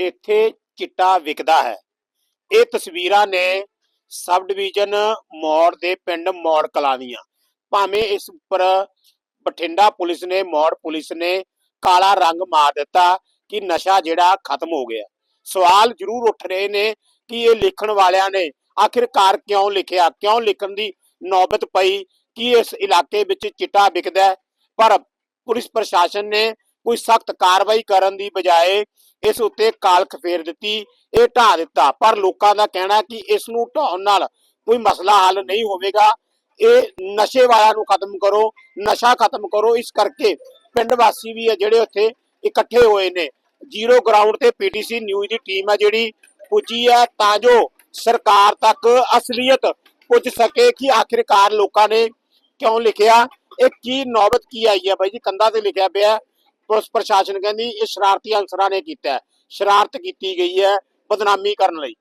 ਇੱਥੇ ਚਿੱਟਾ ਵਿਕਦਾ ਹੈ। ਇਹ ਤਸਵੀਰਾਂ ਨੇ ਸਬ ਡਿਵੀਜ਼ਨ ਮੌੜ ਦੇ ਪਿੰਡ ਮੌੜ ਕਲਾਂ ਦੀਆਂ। ਭਾਵੇਂ ਇਸ ਉੱਪਰ ਬਠਿੰਡਾ ਪੁਲਿਸ ਨੇ, ਮੌੜ ਪੁਲਿਸ ਨੇ ਕਾਲਾ ਰੰਗ ਮਾਰ ਦਿੱਤਾ ਕਿ ਨਸ਼ਾ ਜਿਹੜਾ ਖਤਮ ਹੋ ਗਿਆ। ਸਵਾਲ ਜ਼ਰੂਰ ਉੱਠ ਰਹੇ ਨੇ ਕਿ ਇਹ ਲਿਖਣ ਵਾਲਿਆਂ ਨੇ ਆਖਿਰਕਾਰ ਕਿਉਂ ਲਿਖਿਆ? ਕਿਉਂ ਲਿਖਣ ਦੀ ਨੌਬਤ ਪਈ ਕਿ ਇਸ ਇਲਾਕੇ ਵਿੱਚ ਚਿੱਟਾ ਵਿਕਦਾ ਪਰ ਪੁਲਿਸ ਪ੍ਰਸ਼ਾਸਨ ਨੇ ਕੋਈ ਸਖਤ ਕਾਰਵਾਈ ਕਰਨ ਦੀ ਬਜਾਏ ਇਸ ਉੱਤੇ ਕਾਲਖ ਫੇਰ ਦਿੱਤੀ, ਇਹ ਢਾ ਦਿੱਤਾ। ਪਰ ਲੋਕਾਂ ਦਾ ਕਹਿਣਾ ਕਿ ਇਸ ਨੂੰ ਢਾਉਣ ਨਾਲ ਕੋਈ ਮਸਲਾ ਹੱਲ ਨਹੀਂ ਹੋਵੇਗਾ। ਇਹ ਨਸ਼ੇ ਵਾਲਿਆਂ ਨੂੰ ਖਤਮ ਕਰੋ, ਨਸ਼ਾ ਖਤਮ ਕਰੋ। ਇਸ ਕਰਕੇ ਪਿੰਡ ਵਾਸੀ ਵੀ ਹੈ ਜਿਹੜੇ ਉੱਥੇ ਇਕੱਠੇ ਹੋਏ ਨੇ। ਜ਼ੀਰੋ ਗਰਾਊਂਡ ਤੇ ਪੀਟੀਸੀ ਨਿਊਜ਼ ਦੀ ਟੀਮ ਹੈ ਜਿਹੜੀ ਪੁੱਜੀ ਹੈ ਤਾਂ ਜੋ ਸਰਕਾਰ ਤੱਕ ਅਸਲੀਅਤ ਪੁੱਜ ਸਕੇ ਕਿ ਆਖਿਰਕਾਰ ਲੋਕਾਂ ਨੇ ਕਿਉਂ ਲਿਖਿਆ, ਇਹ ਕੀ ਨੌਬਤ ਕੀ ਆਈ ਹੈ ਬਾਈ ਜੀ? ਕੰਧਾਂ ਤੇ ਲਿਖਿਆ ਪਿਆ ਪੁਲਿਸ ਪ੍ਰਸ਼ਾਸਨ ਕਹਿੰਦੀ ਇਹ ਸ਼ਰਾਰਤੀ ਅਨਸਰਾਂ ਨੇ ਕੀਤਾ ਸ਼ਰਾਰਤ ਕੀਤੀ ਗਈ ਹੈ ਬਦਨਾਮੀ ਕਰਨ ਲਈ।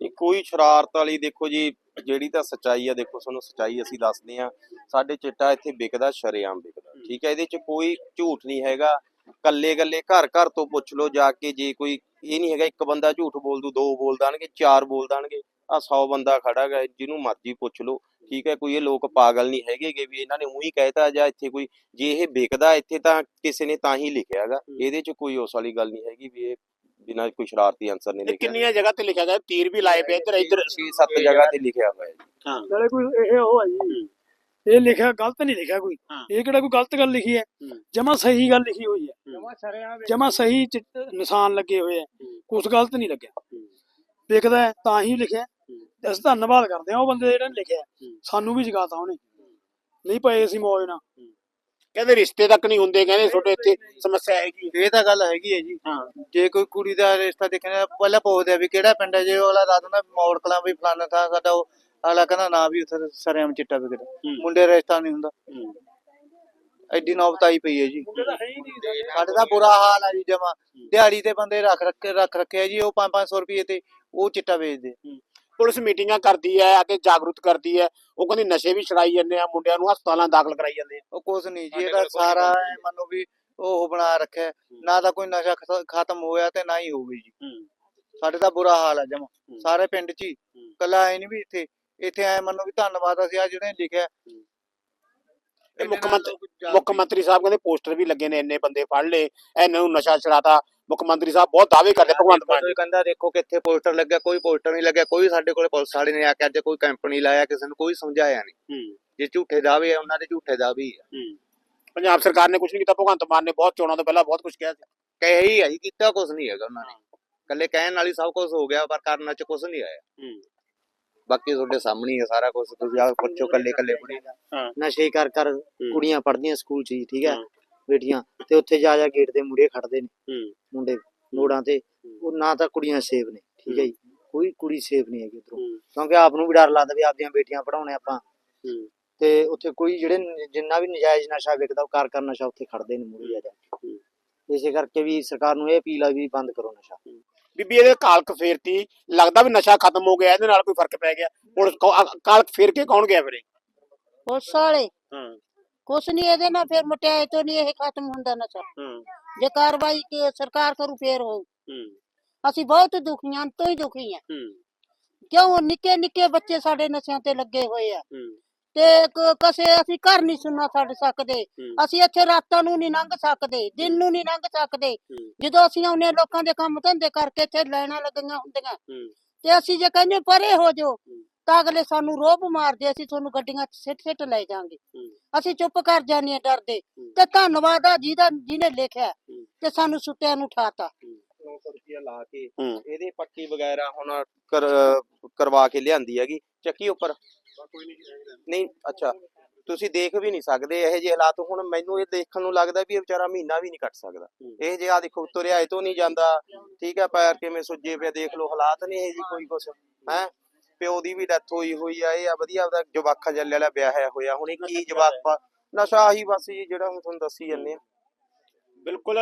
ਇਹ ਕੋਈ ਸ਼ਰਾਰਤ ਵਾਲੀ ਦੇਖੋ ਜੀ, ਜਿਹੜੀ ਤਾਂ ਸੱਚਾਈ ਆ, ਦੇਖੋ ਤੁਹਾਨੂੰ ਸੱਚਾਈ ਅਸੀਂ ਦੱਸਦੇ ਆ ਸਾਡੇ ਚਿੱਟਾ ਇੱਥੇ ਵਿਕਦਾ, ਸ਼ਰੇਆਮ ਵਿਕਦਾ, ਠੀਕ ਹੈ? ਇਹਦੇ 'ਚ ਕੋਈ ਝੂਠ ਨਹੀਂ ਹੈਗਾ। ਕੱਲੇ ਕੱਲੇ ਘਰ ਘਰ ਤੋਂ ਪੁੱਛ ਲਓ ਜਾ ਕੇ, ਜੇ ਕੋਈ ਇਹ ਨਹੀਂ ਹੈਗਾ, ਇੱਕ ਬੰਦਾ ਝੂਠ ਬੋਲ ਦੂ, ਦੋ ਬੋਲ ਦੇਣਗੇ, ਚਾਰ ਬੋਲ ਦੇਣਗੇ ਆ 100 ਬੰਦਾ ਖੜਾ ਗਾ ਜਿਹਨੂੰ ਮਰਜ਼ੀ ਪੁੱਛ ਲਓ। ਠੀਕ ਹੈ ਕੋਈ ਇਹ ਲੋਕ ਪਾਗਲ ਨਹੀਂ ਹੈਗੇਗੇ ਵੀ ਇਹਨਾਂ ਨੇ ਉਹੀ ਕਹਿਤਾ ਜਾਂ ਇੱਥੇ ਕੋਈ ਜੇ ਇਹ ਵਿਕਦਾ ਇੱਥੇ ਤਾਂ ਕਿਸੇ ਨੇ ਤਾਂ ਹੀ ਲਿਖਿਆਗਾ ਇਹਦੇ 'ਚ ਕੋਈ ਉਸ ਵਾਲੀ ਗੱਲ ਨਹੀਂ ਹੈਗੀ ਵੀ ਇਹ ਬਿਨਾਂ ਕੋਈ ਸ਼ਰਾਰਤੀ ਅਨਸਰ ਨੇ ਤੇ ਲਿਖਿਆ ਕਿੰਨੀਆਂ ਜਗ੍ਹਾ ਤੇ ਲਿਖਿਆ ਗਿਆ? ਤੀਰ ਵੀ ਲਾਏ ਪਏ ਇੱਧਰ ਇੱਧਰ 6-7 ਜਗ੍ਹਾ ਤੇ ਲਿਖਿਆ ਹੋਇਆ ਹੈ। ਹਾਂ। ਨਾਲੇ ਕੋਈ ਇਹ ਉਹ ਹੈ ਜੀ। ਇਹ ਲਿਖਿਆ ਗਲਤ ਨਹੀਂ ਲਿਖਿਆ ਕੋਈ। ਇਹ ਕਿਹੜਾ ਕੋਈ ਗਲਤ ਗੱਲ ਲਿਖੀ ਹੈ। ਜਮਾ ਸਹੀ ਗੱਲ ਲਿਖੀ ਹੋਈ ਹੈ। ਜਮਾ ਸਹੀ ਚਿੱਟ- ਨਿਸ਼ਾਨ ਲੱਗੇ ਹੋਏ ਹੈ। ਕੁਛ ਗਲਤ ਨਹੀਂ ਲੱਗਿਆ। ਹੈ ਤਾਂ ਹੀ ਲਿਖਿਆ। ਤੇ ਅਸੀਂ ਧੰਨਵਾਦ ਕਰਦੇ ਹਾਂ ਉਹ ਬੰਦੇ ਜਿਹੜੇ ਨੇ ਲਿਖਿਆ। ਸਾਨੂੰ ਵੀ ਜਗਾਤਾ ਉਹਨੇ। ਨਹੀਂ ਪਏ ਅਸੀਂ ਮੌਜ ਨਾਲ। ਕਹਿੰਦੇ ਰਿਸ਼ਤੇ ਤੱਕ ਨਹੀਂ ਹੁੰਦੇ ਕਹਿੰਦੇ ਤੁਹਾਡੇ ਇੱਥੇ ਸਮੱਸਿਆ ਹੈਗੀ ਇਹ ਤਾਂ ਗੱਲ ਹੈਗੀ ਹੈ ਜੀ। ਹਾਂ। ਜੇ ਕੋਈ ਕੁੜੀ ਦਾ ਰਿਸ਼ਤਾ ਦੇਖਣਾ ਪਹਿਲਾਂ ਪੁੱਛਦੇ ਆ ਵੀ ਕਿਹੜਾ ਪਿੰਡ ਹੈ ਜੇ ਉਹ ਅਗਲਾ ਦੱਸ ਦਿੰਦਾ ਮੌੜ ਕਲਾਂ ਵੀ ਫਲਾਣਾ ਥਾਂ ਸਾਡਾ ਉਹ ਅਗਲਾ ਕਹਿੰਦਾ ਨਾ ਵੀ ਉੱਥੇ ਸਰੇਆਮ ਚਿੱਟਾ ਵਿਕਦਾ। ਮੁੰਡੇ ਦਾ ਰਿਸ਼ਤਾ ਨਹੀਂ ਹੁੰਦਾ। ਐਡੀ ਨੌਬਤ ਆਈ ਪਈ ਹੈ ਜੀ। ਸਾਡੇ ਦਾ ਬੁਰਾ ਹਾਲ ਹੈ ਜੀ ਜਮਾ। ਦਿਹਾੜੀ ਤੇ ਬੰਦੇ ਰੱਖ ਰੱਖ ਰੱਖ ਰੱਖੇ ਆ ਜੀ ਉਹ 5-500 ਰੁਪਏ ਤੇ ਉਹ ਚਿੱਟਾ ਵੇਚਦੇ। ਪੁਲਿਸ ਮੀਟਿੰਗਾਂ ਕਰਦੀ ਹੈ ਆ ਕੇ ਜਾਗਰੂਕ ਕਰਦੀ ਹੈ। ਉਹ ਕਹਿੰਦੀ ਨਸ਼ੇ ਵੀ ਛੜਾਈ ਜਾਂਦੇ ਆ ਮੁੰਡਿਆਂ ਨੂੰ ਹਸਪਤਾਲਾਂ ਦਾਖਲ ਕਰਾਈ ਜਾਂਦੇ ਆ। ਉਹ ਕੁਛ ਨਹੀਂ ਜੀ ਇਹਦਾ ਸਾਰਾ। ਐਂ ਮੰਨੋ ਵੀ ਉਹ ਬਣਾ ਰੱਖਿਆ। ਹੈ। ਨਾ ਤਾਂ ਕੋਈ ਨਸ਼ਾ ਖਤ- ਖਤਮ ਹੋਇਆ ਤੇ ਨਾ ਹੀ ਹੋਊਗੀ ਜੀ। ਸਾਡੇ ਤਾਂ ਬੁਰਾ ਹਾਲ ਹੈ ਜਮਾ। ਸਾਰੇ ਪਿੰਡ 'ਚ ਹੀ। ਕੱਲਾ ਐ ਨਹੀਂ ਵੀ ਇੱਥੇ ਇੱਥੇ ਐ ਮੰਨੋ ਵੀ ਧੰਨਵਾਦ ਅਸੀਂ ਆ ਜਿਹੜੇ ਲਿਖਿਆ। ਇਹ ਮੁੱਖ ਮੰਤਰੀ ਮੁੱਖ ਮੰਤਰੀ ਸਾਹਿਬ ਕਹਿੰਦੇ ਪੋਸਟਰ ਵੀ ਲੱਗੇ ਨੇ ਇੰਨੇ ਬੰਦੇ ਫੜ ਲਏ ਇਹਨਾਂ ਨੂੰ ਨਸ਼ਾ ਛੜਾਤਾ ਮੁੱਖ ਮੰਤਰੀ ਸਾਹਿਬ ਬਹੁਤ ਦਾਅਵੇ ਕਰਦੇ ਭਗਵੰਤ ਮਾਨ ਕੋਈ ਕਹਿੰਦਾ ਦੇਖੋ ਕਿੱਥੇ ਪੋਸਟਰ ਲੱਗਿਆ ਕੋਈ ਪੋਸਟਰ ਨਹੀਂ ਲੱਗਿਆ ਕੋਈ ਸਾਡੇ ਕੋਲੇ ਪੁਲਿਸ ਵਾਲੇ ਨੇ ਆ ਕੇ ਅੱਜ ਕੋਈ ਕੈਂਪ ਨਹੀਂ ਲਾਇਆ ਕਿਸੇ ਨੂੰ ਕੋਈ ਸਮਝਾਇਆ ਨਹੀਂ। ਜੇ ਝੂਠੇ ਦਾਅਵੇ ਆ ਉਹਨਾਂ ਦੇ ਝੂਠੇ ਦਾਅਵੇ ਆ। ਹੂੰ। ਪੰਜਾਬ ਸਰਕਾਰ ਨੇ ਕੁਝ ਨਹੀਂ ਕੀਤਾ ਭਗਵੰਤ ਮਾਨ ਨੇ ਬਹੁਤ ਚੋਣਾਂ ਤੋਂ ਪਹਿਲਾਂ ਬਹੁਤ ਕੁਝ ਕਿਹਾ ਸੀ। ਕਹੇ ਹੀ ਆ ਜੀ ਕੀਤਾ ਕੁਝ ਨਹੀਂ ਹੈਗਾ ਉਹਨਾਂ ਨੇ। ਕੱਲੇ ਕਹਿਣ ਨਾਲ ਹੀ ਸਭ ਕੁਝ ਹੋ ਗਿਆ ਪਰ ਕਰਨ ਚ ਕੁਝ ਨਹੀਂ ਆਇਆ। ਹੂੰ। ਬਾਕੀ ਤੁਹਾਡੇ ਸਾਹਮਣੇ ਹੀ ਸਾਰਾ ਕੁਝ ਤੁਸੀਂ ਆ ਪੁੱਛੋ ਕੱਲੇ ਕੱਲੇ ਕੁੜੀ ਹਾਂ। ਨਸ਼ੇ ਕਰ ਕਰ ਕੁੜੀਆਂ ਪੜਦੀਆਂ ਸਕੂਲ ਚ ਜੀ ਠੀਕ ਹੈ। ਬੇਟੀਆਂ ਤੇ ਉੱਥੇ ਜਾ ਜਾ ਗੇਟ ਦੇ ਮੂਹਰੇ ਖੜਦੇ ਨੇ। ਮੁੰਡੇ ਮੋੜਾਂ ਤੇ। ਉਹ ਨਾ ਤਾਂ ਕੁੜੀਆਂ ਸੇਫ ਨੇ ਠੀਕ ਹੈ ਜੀ? ਕੋਈ ਕੁੜੀ ਸੇਫ ਨਹੀਂ ਹੈਗੀ ਉਧਰੋਂ। ਕਿਉਂਕਿ ਆਪ ਨੂੰ ਵੀ ਡਰ ਲੱਗਦਾ ਵੀ ਆਪਦੀਆਂ ਬੇਟੀਆਂ ਪੜਾਉਣੇ ਆਪਾਂ। ਤੇ ਉੱਥੇ ਕੋਈ ਜਿਹੜੇ ਜਿੰਨਾ ਵੀ ਨਜਾਇਜ਼ ਨਸ਼ਾ ਵਿਕਦਾ ਉਹ ਕਰ ਕਰ ਨਸ਼ਾ ਉੱਥੇ ਖੜਦੇ ਨੇ ਮੂਹਰੇ ਜਾ ਜਾ ਕੇ। ਇਸੇ ਕਰਕੇ ਵੀ ਸਰਕਾਰ ਨੂੰ ਇਹ ਅਪੀਲ ਆ ਵੀ ਬੰਦ ਕਰੋ ਨਸ਼ਾ। ਬੀਬੀ ਇਹਦੇ ਕਾਲਕ ਫੇਰਤੀ। ਲੱਗਦਾ ਵੀ ਨਸ਼ਾ ਖਤਮ ਹੋ ਗਿਆ ਇਹਦੇ ਨਾਲ ਕੋਈ ਫ਼ਰਕ ਪੈ ਗਿਆ। ਹੁਣ ਕੌ- ਕਾਲਕ ਫੇਰ ਕੇ ਕੌਣ ਗਿਆ ਫਿਰ ਇਹ? ਪੁਲਿਸ ਵਾਲੇ? ਹਾਂ। ਕੁਛ ਨਹੀਂ ਇਹਦੇ ਨਾਲ ਫਿਰ ਮਟਿਆਏ ਤੋਂ ਨਹੀਂ ਇਹ ਖਤਮ ਹੁੰਦਾ ਨਸ਼ਾ। ਹਾਂ। ਜੇ ਕਾਰਵਾਈ ਕੀ ਸਰਕਾਰ ਕਰੂ ਫੇਰ ਹੋਊ। ਹੂੰ। ਅਸੀਂ ਬਹੁਤ ਦੁਖੀ ਹਾਂ ਤੋਂ ਹੀ ਦੁਖੀ ਹਾਂ ਹੂੰ। ਕਿਉਂ? ਨਿੱਕੇ ਨਿੱਕੇ ਬੱਚੇ ਸਾਡੇ ਨਸ਼ਿਆਂ ਤੇ ਲੱਗੇ ਹੋਏ ਆ। ਹੂੰ। ਤੇ ਕ- ਕਸੇ ਅਸੀਂ ਘਰ ਨਹੀਂ ਸੁਣਨਾ ਛੱਡ ਸਕਦੇ ਹੂੰ। ਅਸੀਂ ਇੱਥੇ ਰਾਤਾਂ ਨੂੰ ਨਹੀਂ ਲੰਘ ਸਕਦੇ ਦਿਨ ਨੂੰ ਨਹੀਂ ਲੰਘ ਸਕਦੇ ਹੂੰ। ਜਦੋਂ ਅਸੀਂ ਆਉਨੇ ਲੋਕਾਂ ਦੇ ਕੰਮ ਧੰਦੇ ਕਰਕੇ ਇੱਥੇ ਲੈਣਾ ਲੱਗੀਆਂ ਹੁੰਦੀਆਂ ਹੂੰ ਤੇ ਅਸੀਂ ਜੇ ਕਹਿੰਦੇ ਪਰੇ ਹੋ ਜੋ ਤਾਂ ਅਗਲੇ ਸਾਨੂੰ ਰੋਬ ਮਾਰਦੇ ਅਸੀਂ ਤੁਹਾਨੂੰ ਗੱਡੀਆਂ 'ਚ ਸਿੱਟ ਸਿੱਟ ਲੈ ਜਾਾਂਗੇ ਹੂੰ। ਅਸੀਂ ਚੁੱਪ ਕਰ ਜਾਂਦੇ ਹਾਂ ਡਰਦੇ ਹੂੰ। ਤੇ ਧੰਨਵਾਦ ਆ ਜਿਹਦਾ ਜਿਹਨੇ ਲਿਖਿਆ ਹੂੰ। ਤੇ ਸਾਨੂੰ ਸੁੱਤਿਆਂ ਨੂੰ ਠਾਤਾ 900 ਰੁਪਇਆ ਲਾ ਕੇ ਹੂੰ। ਇਹਦੇ ਪੱਟੀ ਵਗੈਰਾ ਹੁਣ ਕਰ- ਕਰਵਾ ਕੇ ਲਿਆਂਦੀ ਹੈਗੀ ਚੱਕੀ ਉੱਪਰ ਨਹੀਂ ਅੱਛਾ। ਤੁਸੀਂ ਦੇਖ ਵੀ ਨਹੀਂ ਸਕਦੇ ਇਹ ਜਿਹੇ ਹਾਲਾਤ ਹੁਣ ਮੈਨੂੰ ਇਹ ਦੇਖਣ ਨੂੰ ਲੱਗਦਾ ਵੀ ਇਹ ਵਿਚਾਰਾ ਮਹੀਨਾ ਵੀ ਨਹੀਂ ਕੱਟ ਸਕਦਾ। ਇਹ ਜੇ ਆ ਦੇਖੋ ਤੁਰਿਆ ਇਹ ਤੋਂ ਨਹੀਂ ਜਾਂਦਾ। ਠੀਕ ਹੈ ਪੈਰ ਕਿਵੇਂ ਸੁੱਜੇ ਪਏ ਦੇਖ ਲਓ ਹਾਲਾਤ ਨਹੀਂ ਇਹ ਜੀ ਕੋਈ ਕੁਛ। ਹੈ? ਪਿਓ ਦੀ ਵੀ ਡੈਥ ਹੋਈ ਹੋਈ ਆ ਇਹ ਆ ਵਧੀਆ ਉਹਦਾ ਜਵਾਖਾ ਜੱਲੇ ਵਾਲਾ ਵਿਆਹਿਆ ਹੋਇਆ ਹੁਣ ਇਹ ਕੀ ਜਵਾਕ ਪਾ ਨਸ਼ਾ ਆਹੀ ਬਸ ਜੀ ਜਿਹੜਾ ਹੁਣ ਤੁਹਾਨੂੰ ਦੱਸੀ ਜਾਂਦੇ ਆ। ਬਿਲਕੁਲ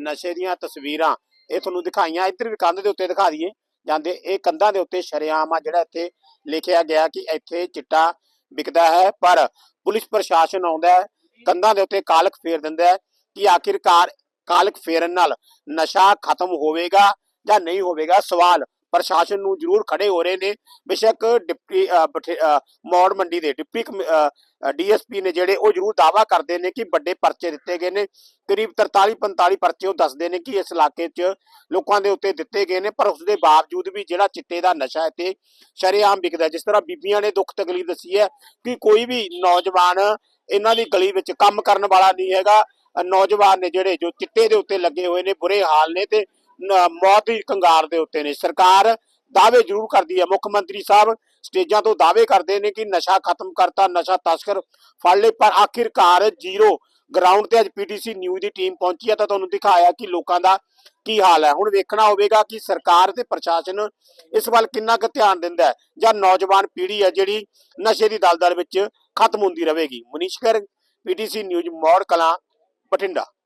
ਨਸ਼ੇ ਦੀਆਂ ਤਸਵੀਰਾਂ। ਇਹ ਤੁਹਾਨੂੰ ਦਿਖਾਈਆਂ ਇੱਧਰ ਵੀ ਕੰਧ ਦੇ ਉੱਤੇ ਦਿਖਾ ਦਈਏ। ਜਾਂਦੇ, ਇਹ ਕੰਧਾਂ ਦੇ ਉੱਤੇ ਸ਼ਰੇਆਮ ਆ ਜਿਹੜਾ ਇੱਥੇ ਲਿਖਿਆ ਗਿਆ ਕਿ ਇੱਥੇ ਚਿੱਟਾ ਵਿਕਦਾ ਹੈ, ਪਰ ਪੁਲਿਸ ਪ੍ਰਸ਼ਾਸਨ ਆਉਂਦਾ ਹੈ, ਕੰਧਾਂ ਦੇ ਉੱਤੇ ਕਾਲਕ ਫੇਰ ਦਿੰਦਾ ਹੈ ਕਿ ਆਖਿਰਕਾਰ ਕਾਲਕ ਫੇਰਨ ਨਾਲ ਨਸ਼ਾ ਖਤਮ ਹੋਵੇਗਾ ਜਾਂ ਨਹੀਂ ਹੋਵੇਗਾ, ਸਵਾਲ ਪ੍ਰਸ਼ਾਸਨ ਨੂੰ ਜ਼ਰੂਰ ਖੜੇ ਹੋ ਰਹੇ ਨੇ। ਬੇਸ਼ੱਕ ਡਿਪਟੀ ਮੌੜ ਮੰਡੀ ਦੇ ਡਿਪਟੀ ਡੀਐਸਪੀ ਨੇ ਜਿਹੜੇ ਉਹ ਜ਼ਰੂਰ ਦਾਵਾ ਕਰਦੇ ਨੇ ਕਿ ਵੱਡੇ ਪਰਚੇ ਦਿੱਤੇ ਗਏ ਨੇ। ਕਰੀਬ 43 45 ਪਰਚੇ ਉਹ ਦੱਸਦੇ ਨੇ ਕਿ ਇਸ ਇਲਾਕੇ 'ਚ ਲੋਕਾਂ ਦੇ ਉੱਤੇ ਦਿੱਤੇ ਗਏ ਨੇ, ਪਰ ਉਸ ਦੇ ਬਾਵਜੂਦ ਵੀ ਜਿਹੜਾ ਚਿੱਟੇ ਦਾ ਨਸ਼ਾ ਇੱਥੇ ਸ਼ਰੇਆਮ ਵਿਕਦਾ ਜਿਸ ਤਰ੍ਹਾਂ ਬੀਬੀਆਂ ਨੇ ਦੁੱਖ ਤਕਲੀਫ ਦੱਸੀ ਹੈ ਕਿ ਕੋਈ ਵੀ ਨੌਜਵਾਨ ਇਹਨਾਂ ਦੀ ਗਲੀ ਵਿੱਚ ਕੰਮ ਕਰਨ ਵਾਲਾ ਨਹੀਂ ਹੈਗਾ। ਨੌਜਵਾਨ ਨੇ ਜਿਹੜੇ ਜੋ ਚਿੱਟੇ ਦੇ ਉੱਤੇ ਲੱਗੇ ਹੋਏ ਨੇ, ਬੁਰੇ ਹਾਲ ਨੇ ਤੇ ਮੌਤ ਦੀ ਕੰਗਾਰ ਦੇ ਉੱਤੇ ਨੇ। ਸਰਕਾਰ ਦਾਅਵੇ ਜ਼ਰੂਰ ਕਰਦੀ ਹੈ। ਮੁੱਖ ਮੰਤਰੀ ਸਾਹਿਬ ਸਟੇਜਾਂ ਤੋਂ ਦਾਅਵੇ ਕਰਦੇ ਨੇ ਕਿ ਨਸ਼ਾ ਖਤਮ ਕਰਤਾ, ਨਸ਼ਾ ਤਸਕਰ ਫੜ ਲਏ, ਪਰ ਆਖਿਰਕਾਰ ਜ਼ੀਰੋ ਗਰਾਊਂਡ ਤੇ ਅੱਜ ਪੀਟੀਸੀ ਨਿਊਜ਼ ਦੀ ਟੀਮ ਪਹੁੰਚੀ ਹੈ ਤਾਂ ਤੁਹਾਨੂੰ ਦਿਖਾਇਆ ਕਿ ਲੋਕਾਂ ਦਾ ਕੀ ਹਾਲ ਹੈ। ਹੁਣ ਵੇਖਣਾ ਹੋਵੇਗਾ ਕਿ ਸਰਕਾਰ ਤੇ ਪ੍ਰਸ਼ਾਸਨ ਇਸ ਵੱਲ ਕਿੰਨਾ ਕੁ ਧਿਆਨ ਦਿੰਦਾ ਹੈ ਜਾਂ ਨੌਜਵਾਨ ਪੀੜ੍ਹੀ ਹੈ ਜਿਹੜੀ ਨਸ਼ੇ ਦੀ ਦਲਦਲ ਵਿੱਚ ਖਤਮ ਹੁੰਦੀ ਰਹੇਗੀ। ਮਨੀਸ਼ ਕਰ ਪੀਟੀਸੀ ਨਿਊਜ਼ ਮੌੜ ਕਲਾਂ, ਬਠਿੰਡਾ।